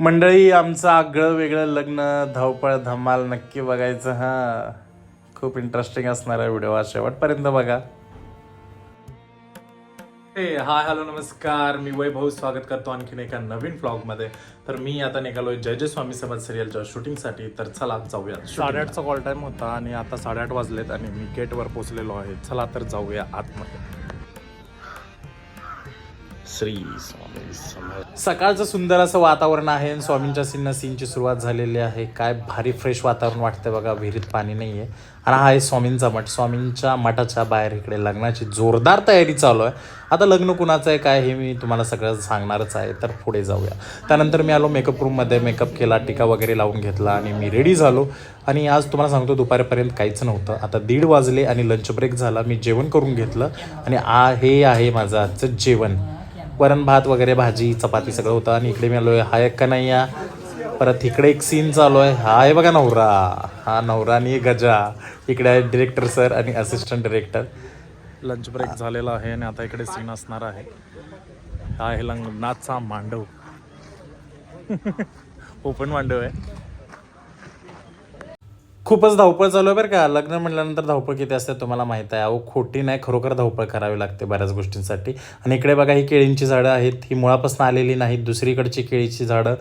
मंडळी आमचं आगळं वेगळं लग्न धावपळ धमाल नक्की बघायचं हा. खूप इंटरेस्टिंग असणार आहे व्हिडिओ हा शेवटपर्यंत बघा. हे हाय हॅलो नमस्कार. मी वैभव स्वागत करतो आणखीन एका नवीन ब्लॉगमध्ये तर मी आता निघालोय जय जय स्वामी समज सिरियलच्या शूटिंगसाठी तर चला जाऊया साडेआठचा कॉल टाइम होता आणि आता साडेआठ वाजलेत आणि मी गेटवर पोहोचलेलो आहे. चला तर जाऊया आतमध्ये. श्री स्वामी सकाळचं सुंदर असं वातावरण आहे आणि स्वामींच्या सीननं सीनची सुरुवात झालेली आहे. काय भारी फ्रेश वातावरण वाटतं बघा विहिरीत पाणी नाही आहे आणि हा आहे स्वामींचा मठ. स्वामींच्या मठाच्या बाहेर इकडे लग्नाची जोरदार तयारी चालू आहे. आता लग्न कुणाचं आहे काय हे मी तुम्हाला सगळं सांगणारच आहे. तर पुढे जाऊया. त्यानंतर मी आलो मेकअप रूममध्ये मेकअप केला टिका वगैरे लावून घेतला आणि मी रेडी झालो. आणि आज तुम्हाला सांगतो दुपारपर्यंत काहीच नव्हतं. आता दीड वाजले आणि लंच ब्रेक झाला. मी जेवण करून घेतलं. आणि आ हे आहे माझं आजचं जेवण. वरण भात वगैरे भाजी चपाती सगळं होतं. आणि इकडे मी आलो आहे हा एक का नाही या परत इकडे एक सीन चालू आहे. हा आहे बघा नवरा. हा नवरा आणि गजा. इकडे आहे डिरेक्टर सर आणि असिस्टंट डिरेक्टर लंच ब्रेक झालेला आहे आणि आता इकडे सीन असणार आहे. हा आहे लग्नाचा मांडव. ओपन मांडव आहे. खूपच धावपळ चालू आहे बरं का. लग्न म्हटल्यानंतर धावपळ किती असते तुम्हाला माहीत आहे. अहो खोटी नाही खरोखर धावपळ करावी लागते बऱ्याच गोष्टींसाठी. आणि इकडे बघा ही केळींची झाडं आहेत. ही मुळापासून आलेली नाहीत. दुसरीकडची केळीची झाडं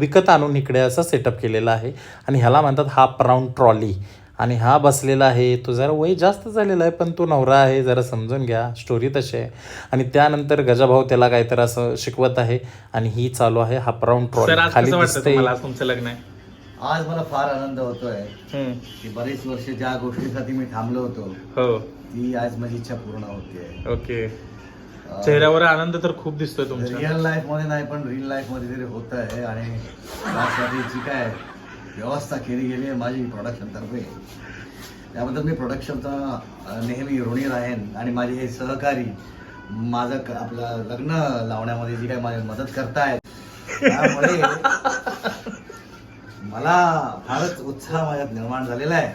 विकत आणून इकडे असं सेटअप केलेलं आहे. आणि ह्याला म्हणतात हाफ राऊंड ट्रॉली आणि हा बसलेला आहे. तो जरा वय जास्त झालेला आहे पण तो नवरा आहे. जरा समजून घ्या. स्टोरी तशी आहे. आणि त्यानंतर गजाभाऊ त्याला काहीतरी असं शिकवत आहे. आणि ही चालू आहे हाफ राऊंड ट्रॉली खाली दिसते तुमचं लग्न? आहे आज मला फार आनंद होतोय की बरेच वर्ष ज्या गोष्टीसाठी मी थांबलो होतो हो. ती आज माझी इच्छा पूर्ण होते. ओके. चेहऱ्यावर आनंद तर खूप दिसतोय तुमच्या. रिअल लाईफमध्ये नाही पण रिअल लाईफमध्ये तरी होत आहे आणि त्यासाठी जी काय व्यवस्था केली गेली आहे माझी प्रोडक्शन तर्फे. त्याबद्दल मी प्रोडक्शनचा नेहमी ऋणी राहीन आणि माझे हे सहकारी माझं आपलं लग्न लावण्यामध्ये जी काय माझी मदत करतायत त्यामुळे मला फारच उत्साह माझ्यात निर्माण झालेला आहे.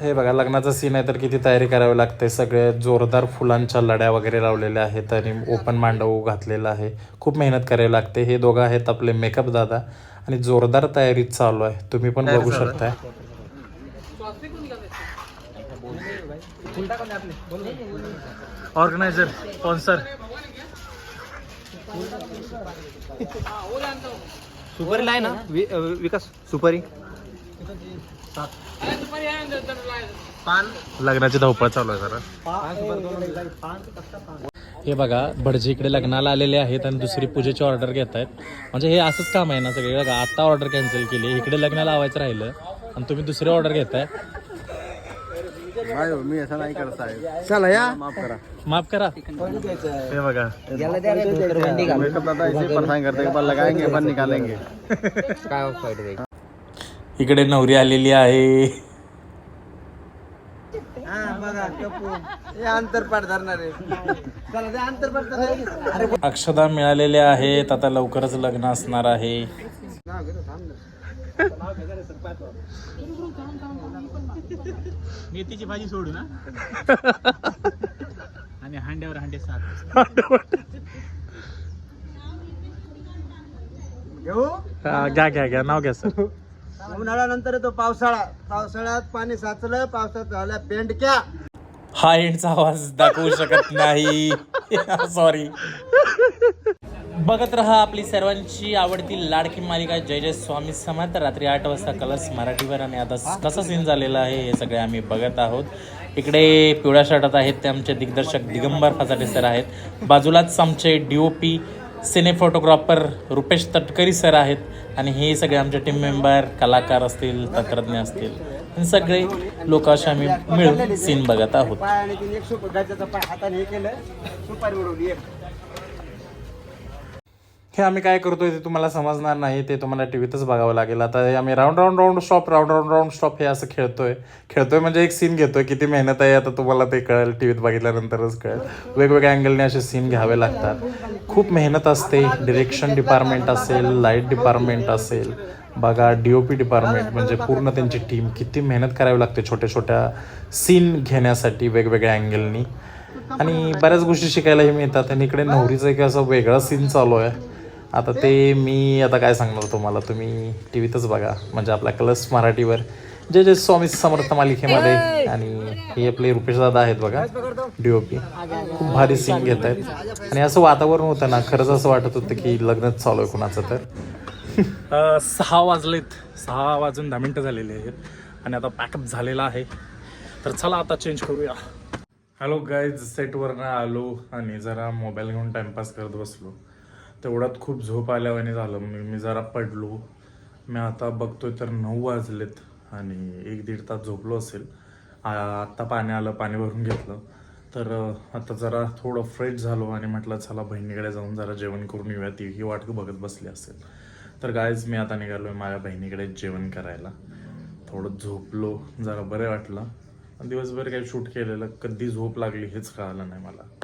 हे बघा लग्नाचा सीन आहे तर किती तयारी करावी लागते. सगळे जोरदार फुलांच्या लड्या वगैरे लावलेल्या आहेत आणि ओपन मांडव घातलेला आहे. खूप मेहनत करावी लागते. हे दोघं आहेत आपले मेकअप दादा आणि जोरदार तयारी चालू आहे. तुम्ही पण बघू शकताय. ऑर्गनायझर स्पॉन्सर सुपारी आहे ना? वि- अ, विकास सुपारी. पान? लग्नाची धावपळ चालू आहे जरा. हे बघा भटजी इकडे लग्नाला आलेले आहेत आणि दुसरी पूजेची ऑर्डर घेत आहेत म्हणजे हे असंच काम आहे ना सगळे. बघा आता ऑर्डर कॅन्सल केली. इकडे लग्नाला लावायचं राहिलं आणि तुम्ही दुसरी ऑर्डर घेताय. मी असं नाही करत आहे चला या. माफ करा. माफ करा. हे बघा. मेकअप दादा परेशान करते हैं, पर लगाएंगे पर निकालेंगे. इकडे नवरी आलेली आहे. अक्षदा मिळालेल्या आहेत आता लवकरच लग्न असणार आहे. मेथीची भाजी सोडू ना? आणि हांड्यावर हांडे सात. घेऊ? घ्या घ्या घ्या. नाव घ्या सर. उन्हाळ्यानंतर येतो पावसाळा. पावसाळ्यात पाणी साचलं पावसात झाल्या पेंडक्या हा एंडचा आवाज दाखवू शकत नाही. सॉरी बघत रहा आपली सर्वांची आवडती लाडकी मालिका जय जय स्वामी समर्थ. रात्री आठ वाजता कलर्स मराठीवर आणि आता कसं सीन झालेला आहे हे सगळे आम्ही बघत आहोत. इकडे पिवळ्या शर्टात आहेत ते आमचे दिग्दर्शक दिगंबर फसाटे सर आहेत. बाजूलाच आमचे D O P cine photographer Rupesh Tatkari sir आहेत आणि हे सगळे आमचे टीम मेंबर कलाकार असतील तंत्रज्ञ असतील. आणि सगळे लोक असे आम्ही मिळून सीन बघत आहोत. हे आम्ही काय करतोय ते तुम्हाला समजणार नाही ते तुम्हाला टी व्हीतच बघावं लागेल. आता हे आम्ही round round round stop round round round stop हे असं खेळतोय. खेळतोय म्हणजे एक सीन घेतोय किती मेहनत आहे आता तुम्हाला ते कळेल टी व्हीत बघितल्यानंतरच कळेल. वेगवेगळ्या अँगलने असे सीन घ्यावे लागतात. खूप मेहनत असते डिरेक्शन डिपार्टमेंट असेल लाइट डिपार्टमेंट असेल बघा डी ओ पी डिपार्टमेंट म्हणजे पूर्ण त्यांची टीम किती मेहनत करावी लागते छोट्या छोट्या सीन घेण्यासाठी वेगवेगळ्या अँगलनी आणि बऱ्याच गोष्टी शिकायलाही मिळतात. आणि इकडे नवरीचं एक असं वेगळा सीन चालू आहे. आता ते मी आता काय सांगणार तुम्हाला? तुम्ही टी व्हीतच बघा. म्हणजे आपल्या कलर्स मराठीवर. जे जे स्वामी समर्थ मालिकेमध्ये आणि हे आपले रुपेश दादा आहेत बघा. डीओपी खूप भारी सीन घेत आहेत आणि असं वातावरण होतं ना खरंच असं वाटत होतं की लग्नच चालू आहे कुणाचं तर. सहा वाजलेत. सहा वाजून दहा मिनटं झालेली आहेत. आणि आता पॅकअप झालेला आहे. तर चला आता चेंज करूया. हॅलो गाईज सेटवरनं आलो आणि जरा मोबाईल घेऊन टाइमपास करत बसलो. तेवढ्यात खूप झोप आल्यावाने झालं. मी मी जरा पडलो. मी आता बघतोय तर नऊ वाजलेत आणि एक दीड तास झोपलो असेल. आ- आत्ता पाणी आलं पाणी भरून घेतलं. तर आता जरा थोडं फ्रेश झालो आणि म्हटलं चला बहिणीकडे जाऊन जरा जेवण करून येऊया. ती ही वाट बघत बसली असेल. तर गायज मी आता निघालो आहे माझ्या बहिणीकडे जेवण करायला. थोडं झोपलो जरा बरं वाटलं. दिवसभर काही शूट केलेलं कधी झोप लागली हेच कळालं नाही मला.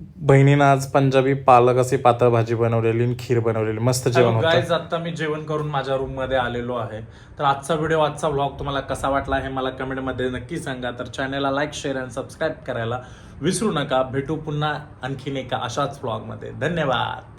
बहिणीनं आज पंजाबी पालक अशी पातळ भाजी बनवलेली आणि खीर बनवलेली मस्त जेवण होतं. गाईज आता मी जेवण करून माझ्या रूममध्ये आलेलो आहे. तर आजचा व्हिडिओ आजचा व्लॉग तुम्हाला कसा वाटला हे मला कमेंटमध्ये नक्की सांगा. तर चॅनलला लाईक शेअर आणि सबस्क्राईब करायला विसरू नका. भेटू पुन्हा आणखीन एका अशाच व्लॉगमध्ये. धन्यवाद.